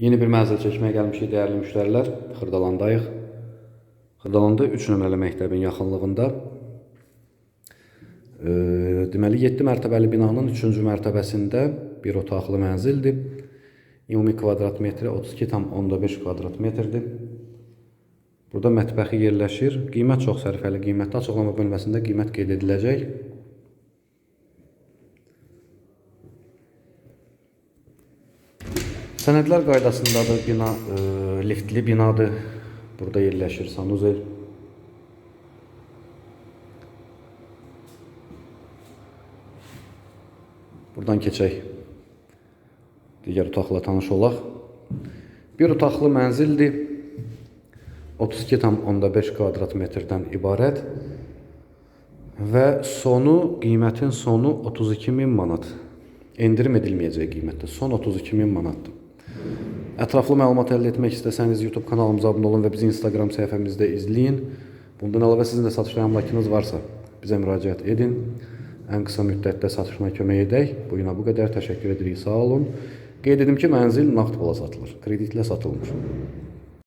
Yeni bir mənzil çəkməyə gəlmişik dəyərli müştərilər. Xırdalandayıq. Xırdalanda 3 nömrəli məktəbin yaxınlığında. E, deməli 7 mərtəbəli binanın 3-cü mərtəbəsində bir otaqlı mənzildir. Ümumi kvadrat metri 32,5 kvadrat metrdir. Burada mətbəxi yerləşir. Qiymət çox sərfəli qiymətdə açıqlama bölməsində qiymət qeyd ediləcək. Sənədlər qaydasındadır bina, e, liftli binadır. Burada yerləşir sanuzel. Buradan keçək. Digər otaqla tanış olaq. Bir otaqlı mənzildir. 32,5 kvadrat metrdən ibarət və sonu qiymətin sonu 32 min manat. Endirim edilməyəcək qiymətdə. Son 32 min manatdır. Ətraflı məlumat əldə etmək istəsəniz YouTube kanalımıza abunə olun və bizi Instagram səhifəmizdə izləyin. Bundan əlavə sizin də satışla əmlakınız varsa bizə müraciət edin. Ən qısa müddətdə satışına kömək edək. Bu günə bu qədər təşəkkür edirik. Sağ olun. Qeyd edim ki, mənzil nağd pula satılır. Kreditlə satılmır.